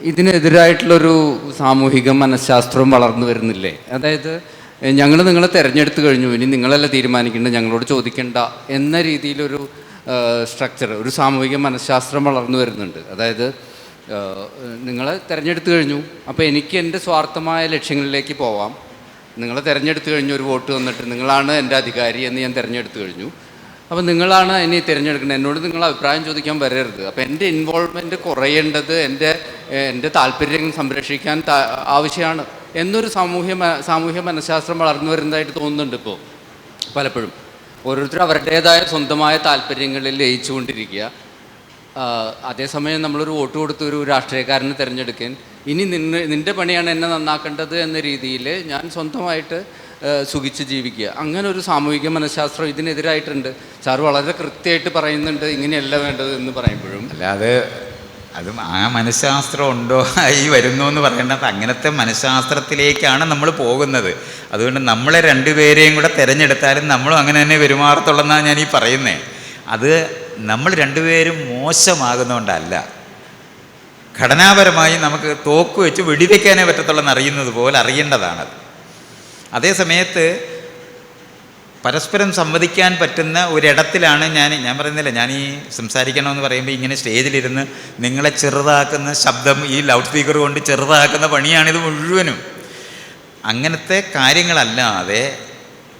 ഇതിനെതിരായിട്ടുള്ളൊരു സാമൂഹിക മനഃശാസ്ത്രവും വളർന്നു വരുന്നില്ലേ? അതായത് ഞങ്ങൾ നിങ്ങളെ തിരഞ്ഞെടുത്ത് കഴിഞ്ഞു ഇനി നിങ്ങളല്ല തീരുമാനിക്കേണ്ടത് ഞങ്ങളോട് ചോദിക്കേണ്ട എന്ന രീതിയിലൊരു സ്ട്രക്ചർ ഒരു സാമൂഹിക മനഃശാസ്ത്രം വളർന്നു വരുന്നുണ്ട്. അതായത് നിങ്ങളെ തിരഞ്ഞെടുത്ത് കഴിഞ്ഞു അപ്പോൾ എനിക്ക് എന്റെ സ്വാർത്ഥമായ ലക്ഷ്യങ്ങളിലേക്ക് പോവാം. നിങ്ങളെ തിരഞ്ഞെടുത്ത് കഴിഞ്ഞു ഒരു വോട്ട് വന്നിട്ട് നിങ്ങളാണ് എന്റെ അധികാരി എന്ന് ഞാൻ തിരഞ്ഞെടുത്ത് കഴിഞ്ഞു. അപ്പോൾ നിങ്ങളാണ് ഇനി തിരഞ്ഞെടുക്കുന്നത് എന്നോട് നിങ്ങൾ അഭിപ്രായം ചോദിക്കാൻ വരരുത്. അപ്പം എന്റെ ഇൻവോൾവ്മെന്റ് കുറയേണ്ടത് എന്റെ എന്റെ താല്പര്യം സംരക്ഷിക്കാൻ ആവശ്യമാണ് എന്നൊരു സാമൂഹ്യ സാമൂഹ്യ മനഃശാസ്ത്രം വളർന്നു വരുന്നതായിട്ട് തോന്നുന്നുണ്ട് ഇപ്പോൾ പലപ്പോഴും. ഓരോരുത്തരും അവരുടേതായ സ്വന്തമായ താല്പര്യങ്ങളിൽ ലയിച്ചുകൊണ്ടിരിക്കുക. അതേസമയം നമ്മളൊരു വോട്ട് കൊടുത്ത് ഒരു രാഷ്ട്രീയക്കാരനെ തിരഞ്ഞെടുക്കാൻ. ഇനി നിന്ന് നിന്റെ പണിയാണ് എന്നെ നന്നാക്കേണ്ടത് എന്ന രീതിയിൽ ഞാൻ സ്വന്തമായിട്ട് സുഖിച്ച് ജീവിക്കുക. അങ്ങനെ ഒരു സാമൂഹിക മനഃശാസ്ത്രം ഇതിനെതിരായിട്ടുണ്ട്. സാർ വളരെ കൃത്യമായിട്ട് പറയുന്നുണ്ട് ഇങ്ങനെയല്ല വേണ്ടത് എന്ന് പറയുമ്പോഴും. അല്ലാതെ അത് ആ മനഃശാസ്ത്രം ഉണ്ടോ ഈ വരുന്നു എന്ന് പറയേണ്ടത് അങ്ങനത്തെ മനഃശാസ്ത്രത്തിലേക്കാണ് നമ്മൾ പോകുന്നത്. അതുകൊണ്ട് നമ്മളെ രണ്ടുപേരെയും കൂടെ തിരഞ്ഞെടുത്താലും നമ്മളും അങ്ങനെ തന്നെ പെരുമാറത്തുള്ളതെന്നാണ് ഞാൻ ഈ പറയുന്നത് അത് നമ്മൾ രണ്ടുപേരും മോശമാകുന്നതുകൊണ്ടല്ല ഘടനാപരമായി നമുക്ക് തോക്ക് വെച്ച് വെടിവെക്കാനേ പറ്റത്തുള്ളെന്ന് അറിയുന്നത് പോലെ അറിയേണ്ടതാണത്. അതേ സമയത്ത് പരസ്പരം സംവദിക്കാൻ പറ്റുന്ന ഒരിടത്തിലാണ് ഞാൻ ഞാൻ പറയുന്നില്ല ഞാൻ ഈ സംസാരിക്കണമെന്ന് പറയുമ്പോൾ ഇങ്ങനെ സ്റ്റേജിലിരുന്ന് നിങ്ങളെ ചെറുതാക്കുന്ന ശബ്ദം ഈ ലൗഡ് സ്പീക്കർ കൊണ്ട് ചെറുതാക്കുന്ന പണിയാണിത് മുഴുവനും. അങ്ങനത്തെ കാര്യങ്ങളല്ലാതെ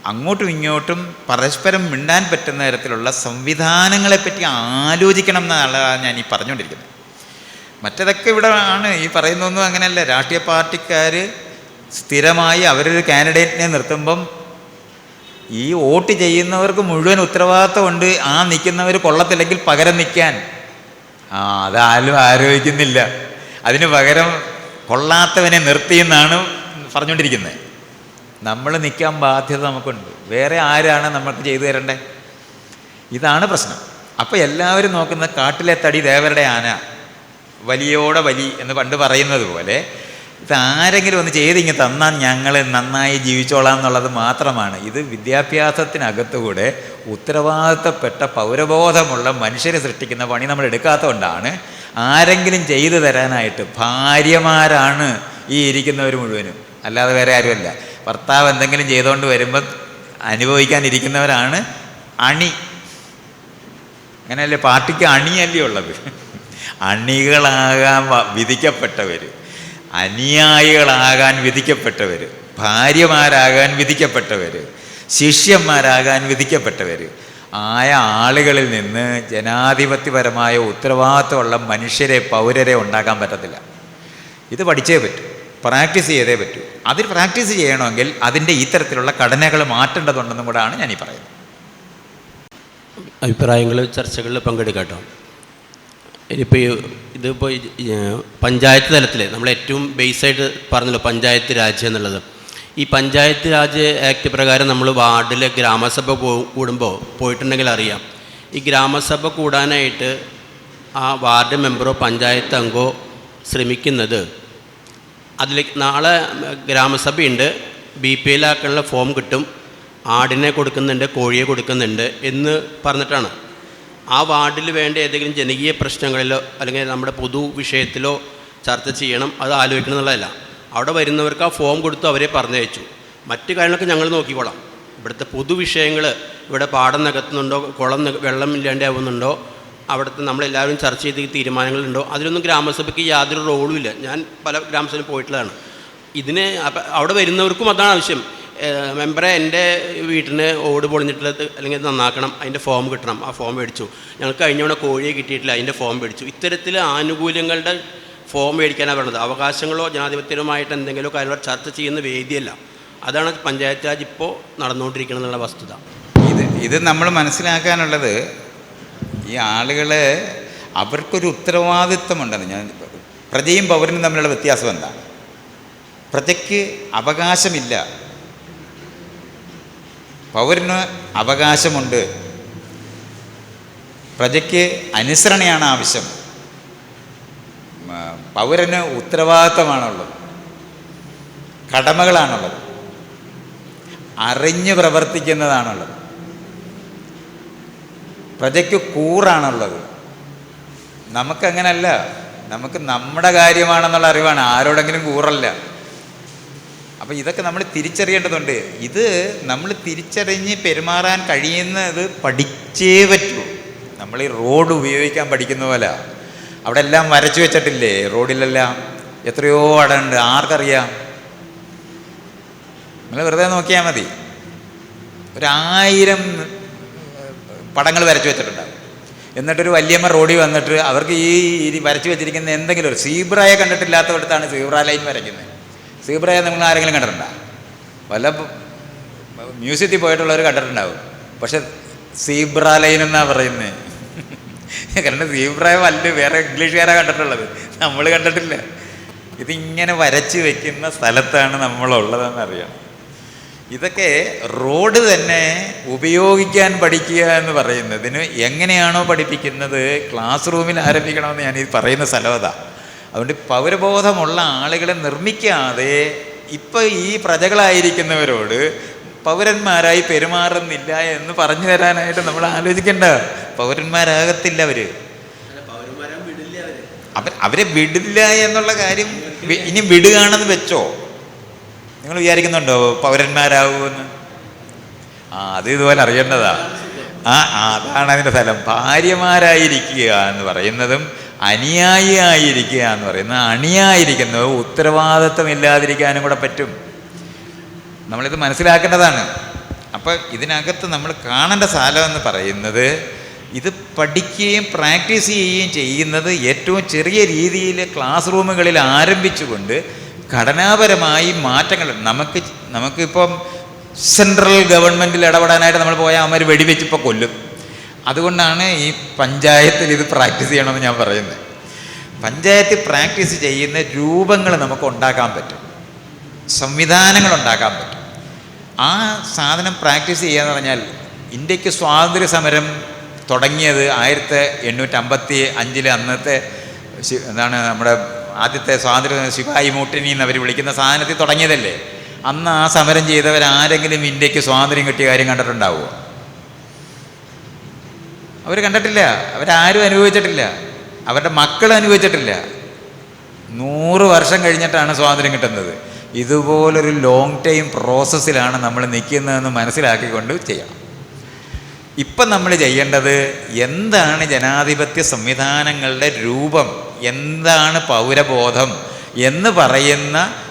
അങ്ങോട്ടും ഇങ്ങോട്ടും പരസ്പരം മിണ്ടാൻ പറ്റുന്ന തരത്തിലുള്ള സംവിധാനങ്ങളെപ്പറ്റി ആലോചിക്കണം എന്നുള്ളതാണ് ഞാൻ ഈ പറഞ്ഞുകൊണ്ടിരിക്കുന്നത്. മറ്റതൊക്കെ ഇവിടെ ആണ് ഈ പറയുന്നൊന്നും അങ്ങനെയല്ല. രാഷ്ട്രീയ പാർട്ടിക്കാർ സ്ഥിരമായി അവരൊരു കാൻഡിഡേറ്റിനെ നിർത്തുമ്പം ഈ വോട്ട് ചെയ്യുന്നവർക്ക് മുഴുവൻ ഉത്തരവാദിത്തമുണ്ട്. ആ നിൽക്കുന്നവർ കൊള്ളത്തില്ലെങ്കിൽ പകരം നിൽക്കാൻ. ആ അതാരും ആലോചിക്കുന്നില്ല അതിന് പകരം കൊള്ളാത്തവനെ നിർത്തിയെന്നാണ് പറഞ്ഞുകൊണ്ടിരിക്കുന്നത്. നമ്മൾ നിൽക്കാൻ ബാധ്യത നമുക്കുണ്ട്. വേറെ ആരാണ് നമുക്ക് ചെയ്തു തരണ്ടേ? ഇതാണ് പ്രശ്നം. അപ്പോൾ എല്ലാവരും നോക്കുന്ന കാട്ടിലെ തടി ദേവരുടെ ആന. വലിയോടെ വലി എന്ന് പണ്ട് പറയുന്നത് പോലെ ഇത് ആരെങ്കിലും ഒന്ന് ചെയ്തിങ്ങ് തന്നാൽ ഞങ്ങൾ നന്നായി ജീവിച്ചോളാം എന്നുള്ളത് മാത്രമാണ്. ഇത് വിദ്യാഭ്യാസത്തിനകത്തുകൂടെ ഉത്തരവാദിത്തപ്പെട്ട പൗരബോധമുള്ള മനുഷ്യരെ സൃഷ്ടിക്കുന്ന പണി നമ്മൾ എടുക്കാത്തതുകൊണ്ടാണ് ആരെങ്കിലും ചെയ്തു തരാനായിട്ട് ഭാര്യമാരാണ് ഈ ഇരിക്കുന്നവർ മുഴുവനും. അല്ലാതെ വേറെ ആരുമല്ല. ഭർത്താവ് എന്തെങ്കിലും ചെയ്തുകൊണ്ട് വരുമ്പോൾ അനുഭവിക്കാനിരിക്കുന്നവരാണ് അണി. അങ്ങനെയല്ലേ? പാർട്ടിക്ക് അണിയല്ലേ ഉള്ളത്? അണികളാകാൻ വിധിക്കപ്പെട്ടവർ അനുയായികളാകാൻ വിധിക്കപ്പെട്ടവർ ഭാര്യമാരാകാൻ വിധിക്കപ്പെട്ടവർ ശിഷ്യന്മാരാകാൻ വിധിക്കപ്പെട്ടവർ ആയ ആളുകളിൽ നിന്ന് ജനാധിപത്യപരമായ ഉത്തരവാദിത്തമുള്ള മനുഷ്യരെ പൗരരെ ഉണ്ടാക്കാൻ പറ്റത്തില്ല. ഇത് പഠിച്ചേ പറ്റൂ പ്രാക്ടീസ് ചെയ്തേ പറ്റൂ. അതിൽ പ്രാക്ടീസ് ചെയ്യണമെങ്കിൽ അതിന്റെ ഇത്തരത്തിലുള്ള ഘടനകൾ മാറ്റേണ്ടതുണ്ടെന്നും കൂടാണ് ഞാനീ പറയുന്നത്. അഭിപ്രായങ്ങൾ ചർച്ചകളിൽ പങ്കെടുക്കാട്ടോ ഇനിയിപ്പോൾ ഇതിപ്പോൾ പഞ്ചായത്ത് തലത്തിൽ നമ്മൾ ഏറ്റവും ബേസായിട്ട് പറഞ്ഞല്ലോ പഞ്ചായത്ത് രാജ്യം എന്നുള്ളത്. ഈ പഞ്ചായത്ത് രാജ് ആക്ട് പ്രകാരം നമ്മൾ വാർഡിൽ ഗ്രാമസഭ കൂടുമ്പോൾ പോയിട്ടുണ്ടെങ്കിൽ അറിയാം. ഈ ഗ്രാമസഭ കൂടാനായിട്ട് ആ വാർഡ് മെമ്പറോ പഞ്ചായത്ത് അംഗോ ശ്രമിക്കുന്നത്. അതിലേക്ക് നാളെ ഗ്രാമസഭയുണ്ട്. ബി പി എല്ലാക്കാനുള്ള ഫോം കിട്ടും. ആടിനെ കൊടുക്കുന്നുണ്ട് കോഴിയെ കൊടുക്കുന്നുണ്ട് എന്ന് പറഞ്ഞിട്ടാണ്. ആ വാർഡിൽ വേണ്ട ഏതെങ്കിലും ജനകീയ പ്രശ്നങ്ങളിലോ അല്ലെങ്കിൽ നമ്മുടെ പൊതു വിഷയത്തിലോ ചർച്ച ചെയ്യണം അത് ആലോചിക്കണം എന്നുള്ളതല്ല. അവിടെ വരുന്നവർക്ക് ആ ഫോം കൊടുത്ത് അവരെ പറഞ്ഞയച്ചു. മറ്റു കാര്യങ്ങളൊക്കെ ഞങ്ങൾ നോക്കിക്കോളാം. ഇവിടുത്തെ പൊതുവിഷയങ്ങൾ ഇവിടെ പാടം നികത്തുന്നുണ്ടോ കുളം വെള്ളം ഇല്ലാണ്ടാവുന്നുണ്ടോ അവിടുത്തെ നമ്മളെല്ലാവരും ചർച്ച ചെയ്ത് തീരുമാനങ്ങളുണ്ടോ അതിലൊന്നും ഗ്രാമസഭയ്ക്ക് യാതൊരു റോളും ഇല്ല. ഞാൻ പല ഗ്രാമസഭയിൽ പോയിട്ടുള്ളതാണ്. ഇതിന് അവിടെ വരുന്നവർക്കും അതാണ് ആവശ്യം. മെമ്പറെ എന്റെ വീട്ടിന് ഓട് പൊളിഞ്ഞിട്ടുള്ളത് അല്ലെങ്കിൽ നന്നാക്കണം അതിന്റെ ഫോം കിട്ടണം. ആ ഫോം മേടിച്ചു. ഞങ്ങൾക്ക് കഴിഞ്ഞ കോഴിയെ കിട്ടിയിട്ടില്ല അതിന്റെ ഫോം മേടിച്ചു. ഇത്തരത്തിൽ ആനുകൂല്യങ്ങളുടെ ഫോം മേടിക്കാനാണ് പറയുന്നത് അവകാശങ്ങളോ ജനാധിപത്യപരമായിട്ട് എന്തെങ്കിലും കാര്യങ്ങളോ ചർച്ച ചെയ്യുന്ന വേദിയല്ല. അതാണ് പഞ്ചായത്ത് രാജ് ഇപ്പോൾ നടന്നുകൊണ്ടിരിക്കണമെന്നുള്ള വസ്തുത. ഇത് ഇത് നമ്മൾ മനസ്സിലാക്കാനുള്ളത് ഈ ആളുകളെ അവർക്കൊരു ഉത്തരവാദിത്വമുണ്ടെന്ന് ഞാൻ പ്രജയും പൗരനും തമ്മിലുള്ള വ്യത്യാസം എന്താ? പ്രജയ്ക്ക് അവകാശമില്ല. പൗരന് അവകാശമുണ്ട്. പ്രജയ്ക്ക് അനുസരണയാണ് ആവശ്യം. പൗരന് ഉത്തരവാദിത്തമാണുള്ളത്. കടമകളാണുള്ളത്. അറിഞ്ഞു പ്രവർത്തിക്കുന്നതാണുള്ളത്. പ്രജയ്ക്ക് കൂറാണുള്ളത്. നമുക്കങ്ങനല്ല. നമുക്ക് നമ്മുടെ കാര്യമാണെന്നുള്ള അറിവാണ്. ആരോടെങ്കിലും കൂറല്ല. അപ്പം ഇതൊക്കെ നമ്മൾ തിരിച്ചറിയേണ്ടതുണ്ട്. ഇത് നമ്മൾ തിരിച്ചറിഞ്ഞ് പെരുമാറാൻ കഴിയുന്നത് പഠിച്ചേ പറ്റൂ. നമ്മൾ ഈ റോഡ് ഉപയോഗിക്കാൻ പഠിക്കുന്ന പോലെ അവിടെ എല്ലാം വരച്ചു വെച്ചിട്ടില്ലേ? റോഡിലെല്ലാം എത്രയോ അടണ്ട് ആർക്കറിയാം? നിങ്ങൾ വെറുതെ നോക്കിയാൽ മതി. ഒരായിരം പടങ്ങൾ വരച്ചു വെച്ചിട്ടുണ്ടാവും. എന്നിട്ടൊരു വല്യമ്മ റോഡിൽ വന്നിട്ട് അവർക്ക് ഈ വരച്ചു വെച്ചിരിക്കുന്ന എന്തെങ്കിലും ഒരു സീബ്രയെ കണ്ടിട്ടില്ലാത്തവിടത്താണ് സീബ്ര ലൈൻ വരയ്ക്കുന്നത്. സീബ്രയെ നിങ്ങൾ ആരെങ്കിലും കണ്ടിട്ടുണ്ടോ? വല്ല മ്യൂസിയത്തിൽ പോയിട്ടുള്ളവർ കണ്ടിട്ടുണ്ടാവും. പക്ഷെ സീബ്ര ലൈൻ എന്നാ പറയുന്നത് കാരണം സീബ്രയെ വല്ല വേറെ ഇംഗ്ലീഷുകാരാണ് കണ്ടിട്ടുള്ളത്. നമ്മൾ കണ്ടിട്ടില്ല. ഇതിങ്ങനെ വരച്ച് വെക്കുന്ന സ്ഥലത്താണ് നമ്മളുള്ളതെന്ന് അറിയാം. ഇതൊക്കെ റോഡ് തന്നെ ഉപയോഗിക്കാൻ പഠിക്കുക എന്ന് പറയുന്നതിന് എങ്ങനെയാണോ പഠിപ്പിക്കുന്നത് ക്ലാസ് റൂമിൽ ആരംഭിക്കണമെന്ന് ഞാൻ ഈ പറയുന്ന സ്ഥലം അതാ. അതുകൊണ്ട് പൗരബോധമുള്ള ആളുകളെ നിർമ്മിക്കാതെ ഇപ്പം ഈ പ്രജകളായിരിക്കുന്നവരോട് പൗരന്മാരായി പെരുമാറുന്നില്ല എന്ന് പറഞ്ഞു തരാനായിട്ട് നമ്മൾ ആലോചിക്കേണ്ട. പൗരന്മാരാകത്തില്ല അവർ അവർ അവരെ. വിടില്ല എന്നുള്ള കാര്യം ഇനി വിടുകയാണെന്ന് വെച്ചോ? നിങ്ങൾ വിചാരിക്കുന്നുണ്ടോ പൗരന്മാരാകുമെന്ന് ആ അത് ഇതുപോലെ അറിയേണ്ടതാ. ആ ആ, അതാണ് അതിന്റെ സ്ഥലം. ഭാര്യമാരായിരിക്കുക എന്ന് പറയുന്നതും അനുയായിയായിരിക്കുക എന്ന് പറയുന്നത് അണിയായിരിക്കുന്നത് ഉത്തരവാദിത്വം ഇല്ലാതിരിക്കാനും കൂടെ പറ്റും. നമ്മളിത് മനസ്സിലാക്കേണ്ടതാണ്. അപ്പോൾ ഇതിനകത്ത് നമ്മൾ കാണേണ്ട സ്ഥലം എന്ന് പറയുന്നത് ഇത് പഠിക്കുകയും പ്രാക്ടീസ് ചെയ്യുകയും ചെയ്യുന്നത് ഏറ്റവും ചെറിയ രീതിയിൽ ക്ലാസ് റൂമുകളിൽ ആരംഭിച്ചുകൊണ്ട് ഘടനാപരമായി മാറ്റങ്ങൾ നമുക്ക് നമുക്കിപ്പം സെൻട്രൽ ഗവൺമെന്റിൽ ഇടപെടാനായിട്ട് നമ്മൾ പോയാൽ അവന്മാർ വെടിവെച്ചിപ്പോൾ കൊല്ലും. അതുകൊണ്ടാണ് ഈ പഞ്ചായത്തിൽ ഇത് പ്രാക്ടീസ് ചെയ്യണമെന്ന് ഞാൻ പറയുന്നത്. പഞ്ചായത്തിൽ പ്രാക്ടീസ് ചെയ്യുന്ന രൂപങ്ങൾ നമുക്ക് ഉണ്ടാക്കാൻ പറ്റും. സംവിധാനങ്ങൾ ഉണ്ടാക്കാൻ പറ്റും. ആ സാധനം പ്രാക്ടീസ് ചെയ്യുകയെന്ന് പറഞ്ഞാൽ ഇന്ത്യയ്ക്ക് സ്വാതന്ത്ര്യ സമരം തുടങ്ങിയത് ആയിരത്തി എണ്ണൂറ്റി അമ്പത്തി അഞ്ചിലെ അന്നത്തെ എന്താണ് നമ്മുടെ ആദ്യത്തെ സ്വാതന്ത്ര്യ ശിവായി മൂട്ടിനി എന്ന് അവർ വിളിക്കുന്ന സാധനത്തിൽ തുടങ്ങിയതല്ലേ? അന്ന് ആ സമരം ചെയ്തവരാരെങ്കിലും ഇന്ത്യയ്ക്ക് സ്വാതന്ത്ര്യം കിട്ടിയ കാര്യം കണ്ടിട്ടുണ്ടാവുമോ? അവർ കണ്ടിട്ടില്ല. അവരാരും അനുഭവിച്ചിട്ടില്ല. അവരുടെ മക്കൾ അനുഭവിച്ചിട്ടില്ല. നൂറ് വർഷം കഴിഞ്ഞിട്ടാണ് സ്വാതന്ത്ര്യം കിട്ടുന്നത്. ഇതുപോലൊരു ലോങ് ടൈം പ്രോസസ്സിലാണ് നമ്മൾ നിൽക്കുന്നതെന്ന് മനസ്സിലാക്കിക്കൊണ്ട് ചെയ്യണം ഇപ്പം നമ്മൾ ചെയ്യേണ്ടത് എന്താണ് ജനാധിപത്യ സംവിധാനങ്ങളുടെ രൂപം? എന്താണ് പൗരബോധം? എന്ന് പറയുന്ന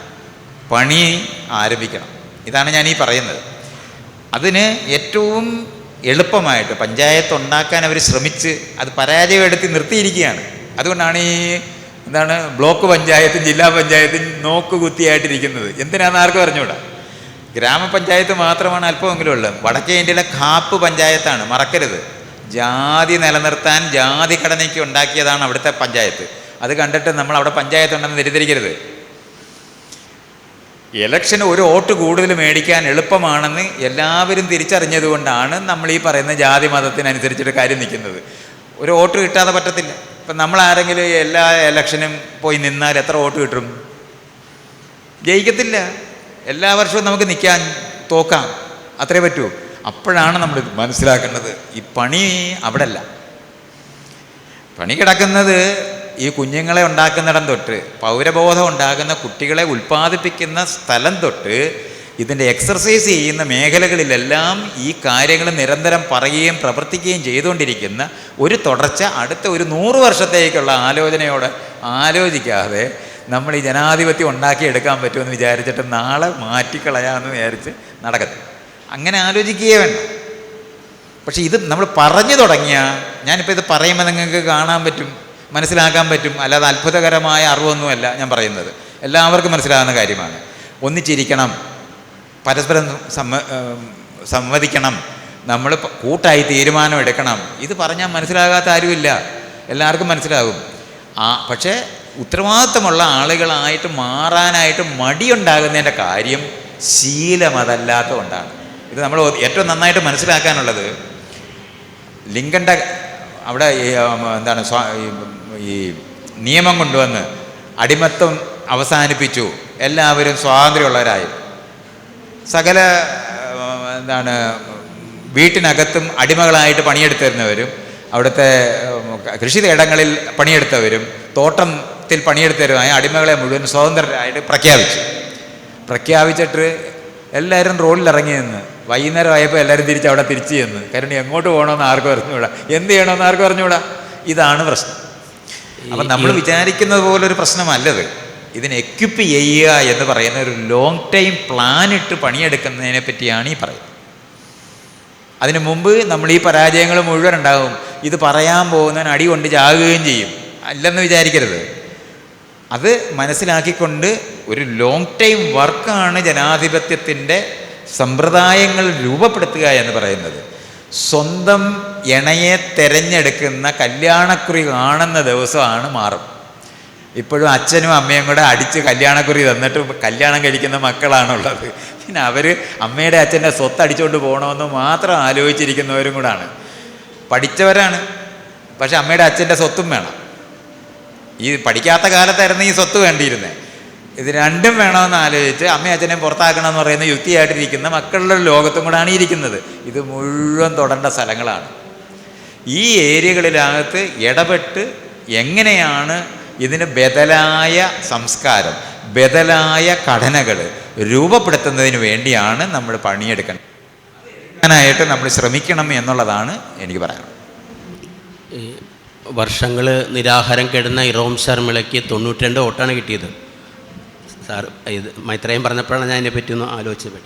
പണി ആരംഭിക്കണം. ഇതാണ് ഞാൻ ഈ പറയുന്നത്. അതിന് ഏറ്റവും എളുപ്പമായിട്ട് പഞ്ചായത്ത് ഉണ്ടാക്കാൻ അവർ ശ്രമിച്ച് അത് പരാജയപ്പെടുത്തി നിർത്തിയിരിക്കുകയാണ്. അതുകൊണ്ടാണ് ഈ എന്താണ് ബ്ലോക്ക് പഞ്ചായത്തും ജില്ലാ പഞ്ചായത്തും നോക്കുകുത്തിയായിട്ടിരിക്കുന്നത്. എന്തിനാന്ന് ആർക്കും അറിഞ്ഞൂടാ. ഗ്രാമപഞ്ചായത്ത് മാത്രമാണ് അല്പമെങ്കിലും ഉള്ളത്. വടക്കേ ഇന്ത്യയിലെ കാപ്പ് പഞ്ചായത്താണ്. മറക്കരുത്. ജാതി നിലനിർത്താൻ ജാതി ഘടനയ്ക്ക് ഉണ്ടാക്കിയതാണ് അവിടുത്തെ പഞ്ചായത്ത്. അത് കണ്ടിട്ട് നമ്മൾ അവിടെ പഞ്ചായത്ത് ഉണ്ടെന്ന് തെറ്റിദ്ധരിക്കരുത്. ഇലക്ഷന് ഒരു വോട്ട് കൂടുതൽ മേടിക്കാൻ എളുപ്പമാണെന്ന് എല്ലാവരും തിരിച്ചറിഞ്ഞതുകൊണ്ടാണ് നമ്മൾ ഈ പറയുന്ന ജാതി മതത്തിനനുസരിച്ചിട്ട് കാര്യം നിൽക്കുന്നത്. ഒരു വോട്ട് കിട്ടാതെ പറ്റത്തില്ല. ഇപ്പം നമ്മൾ ആരെങ്കിലും എല്ലാ ഇലക്ഷനും പോയി നിന്നാൽ എത്ര വോട്ട് കിട്ടും? ജയിക്കത്തില്ല. എല്ലാ വർഷവും നമുക്ക് നിൽക്കാൻ തോക്കാം. അത്രേ പറ്റൂ. അപ്പോഴാണ് നമ്മൾ മനസ്സിലാക്കേണ്ടത്. ഈ പണി അവിടെ അല്ല പണി കിടക്കുന്നത് ഈ കുഞ്ഞുങ്ങളെ ഉണ്ടാക്കുന്നിടം തൊട്ട് പൗരബോധം ഉണ്ടാകുന്ന കുട്ടികളെ ഉൽപ്പാദിപ്പിക്കുന്ന സ്ഥലം തൊട്ട് ഇതിന്റെ എക്സർസൈസ് ചെയ്യുന്ന മേഖലകളിലെല്ലാം ഈ കാര്യങ്ങൾ നിരന്തരം പറയുകയും പ്രവർത്തിക്കുകയും ചെയ്തുകൊണ്ടിരിക്കുന്ന ഒരു തുടർച്ച അടുത്ത ഒരു നൂറ് വർഷത്തേക്കുള്ള ആലോചനയോട് ആലോചിക്കാതെ നമ്മൾ ഈ ജനാധിപത്യം ഉണ്ടാക്കിയെടുക്കാൻ പറ്റുമെന്ന് വിചാരിച്ചിട്ട് നാളെ മാറ്റിക്കളയാമെന്ന് വിചാരിച്ച് നടക്കത്തില്ല. അങ്ങനെ ആലോചിക്കുകയേ വേണ്ട. പക്ഷേ ഇത് നമ്മൾ പറഞ്ഞു തുടങ്ങിയാൽ ഞാനിപ്പോൾ ഇത് പറയുമ്പോൾ നിങ്ങൾക്ക് കാണാൻ പറ്റും. മനസ്സിലാക്കാൻ പറ്റും. അല്ലാതെ അത്ഭുതകരമായ അറിവൊന്നുമല്ല ഞാൻ പറയുന്നത്. എല്ലാവർക്കും മനസ്സിലാകുന്ന കാര്യമാണ്. ഒന്നിച്ചിരിക്കണം. പരസ്പരം സംവദിക്കണം. നമ്മൾ കൂട്ടായി തീരുമാനം എടുക്കണം. ഇത് പറഞ്ഞാൽ മനസ്സിലാകാത്ത ആരുമില്ല. എല്ലാവർക്കും മനസ്സിലാകും. ആ പക്ഷേ ഉത്തരവാദിത്തമുള്ള ആളുകളായിട്ട് മാറാനായിട്ട് മടിയുണ്ടാകുന്നതിന്റെ കാര്യം ശീലം അതല്ലാത്തതുകൊണ്ടാണ് ഇത് നമ്മൾ ഏറ്റവും നന്നായിട്ട് മനസ്സിലാക്കാനുള്ളത് ലിങ്കന്റെ അവിടെ എന്താണ് ഈ, നിയമം കൊണ്ടുവന്ന് അടിമത്തം അവസാനിപ്പിച്ചു. എല്ലാവരും സ്വാതന്ത്ര്യമുള്ളവരായി. സകല എന്താണ് വീട്ടിനകത്തും അടിമകളായിട്ട് പണിയെടുത്തിരുന്നവരും അവിടുത്തെ കൃഷി കൃഷിയിടങ്ങളിൽ പണിയെടുത്തവരും തോട്ടത്തിൽ പണിയെടുത്തവരുമായ അടിമകളെ മുഴുവൻ സ്വതന്ത്രരായിട്ട് പ്രഖ്യാപിച്ചു. പ്രഖ്യാപിച്ചിട്ട് എല്ലാവരും റോഡിൽ ഇറങ്ങി നിന്ന് വൈകുന്നേരം ആയപ്പോൾ എല്ലാവരും തിരിച്ച് അവിടെ തിരിച്ചു ചെന്ന് കാരണം എങ്ങോട്ട് പോകണമെന്ന് ആർക്കും അറിഞ്ഞുകൂടാ? എന്ത് ചെയ്യണമെന്ന് ആർക്കും അറിഞ്ഞുകൂടാ? ഇതാണ് പ്രശ്നം. അപ്പം നമ്മൾ വിചാരിക്കുന്നത് പോലെ ഒരു പ്രശ്നമല്ലത് ഇതിനെ എക്യുപ്പ് ചെയ്യുക എന്ന് പറയുന്ന ഒരു ലോങ് ടൈം പ്ലാൻ ഇട്ട് പണിയെടുക്കുന്നതിനെ പറ്റിയാണ് ഈ പറയുന്നത്. അതിനു മുമ്പ് നമ്മൾ ഈ പരാജയങ്ങൾ മുഴുവൻ ഉണ്ടാകും ഇത് പറയാൻ പോകുന്നവൻ അടി കൊണ്ട് ചാകുകയും ചെയ്യും. അല്ലെന്ന് വിചാരിക്കരുത്. അത് മനസ്സിലാക്കിക്കൊണ്ട് ഒരു ലോങ് ടൈം വർക്കാണ് ജനാധിപത്യത്തിന്റെ സമ്പ്രദായങ്ങൾ രൂപപ്പെടുത്തുക എന്ന് പറയുന്നത്. സ്വന്തം ഇണയെ തിരഞ്ഞെടുക്കുന്ന കല്യാണക്കുറി കാണുന്ന ദിവസമാണ് മാറും. ഇപ്പോഴും അച്ഛനും അമ്മയും കൂടെ അടിച്ച് കല്യാണക്കുറി തന്നിട്ട് കല്യാണം കഴിക്കുന്ന മക്കളാണുള്ളത്. പിന്നെ അവർ അമ്മയുടെ അച്ഛന്റെ സ്വത്ത് അടിച്ചുകൊണ്ട് പോകണമെന്ന് മാത്രം ആലോചിച്ചിരിക്കുന്നവരും കൂടാണ്. പഠിച്ചവരാണ്. പക്ഷെ അമ്മയുടെ അച്ഛന്റെ സ്വത്തും വേണം. ഈ പഠിക്കാത്ത കാലത്തായിരുന്നു ഈ സ്വത്ത് വേണ്ടിയിരുന്നത് ഇത് രണ്ടും വേണമെന്ന് ആലോചിച്ച് അമ്മയും അച്ഛനെയും പുറത്താക്കണം എന്ന് പറയുന്ന യുക്തിയായിട്ടിരിക്കുന്ന മക്കളുടെ ലോകത്തും കൂടാണ് ഇരിക്കുന്നത്. ഇത് മുഴുവൻ തൊടേണ്ട സ്ഥലങ്ങളാണ്. ഈ ഏരിയകളിലകത്ത് ഇടപെട്ട് എങ്ങനെയാണ് ഇതിന് ബദലായ സംസ്കാരം ബദലായ ഘടനകൾ രൂപപ്പെടുത്തുന്നതിന് വേണ്ടിയാണ് നമ്മൾ പണിയെടുക്കുന്നത് ായിട്ട് നമ്മൾ ശ്രമിക്കണം എന്നുള്ളതാണ് എനിക്ക് പറയാനുള്ളത്. വർഷങ്ങൾ നിരാഹാരം കിടന്ന ഇറോം ശർമിളയ്ക്ക് തൊണ്ണൂറ്റി രണ്ട് വോട്ടാണ് കിട്ടിയത്. സാർ ഇത് മൈത്രയും പറഞ്ഞപ്പോഴാണ് ഞാൻ അതിനെ പറ്റി ഒന്ന് ആലോചിച്ചത്.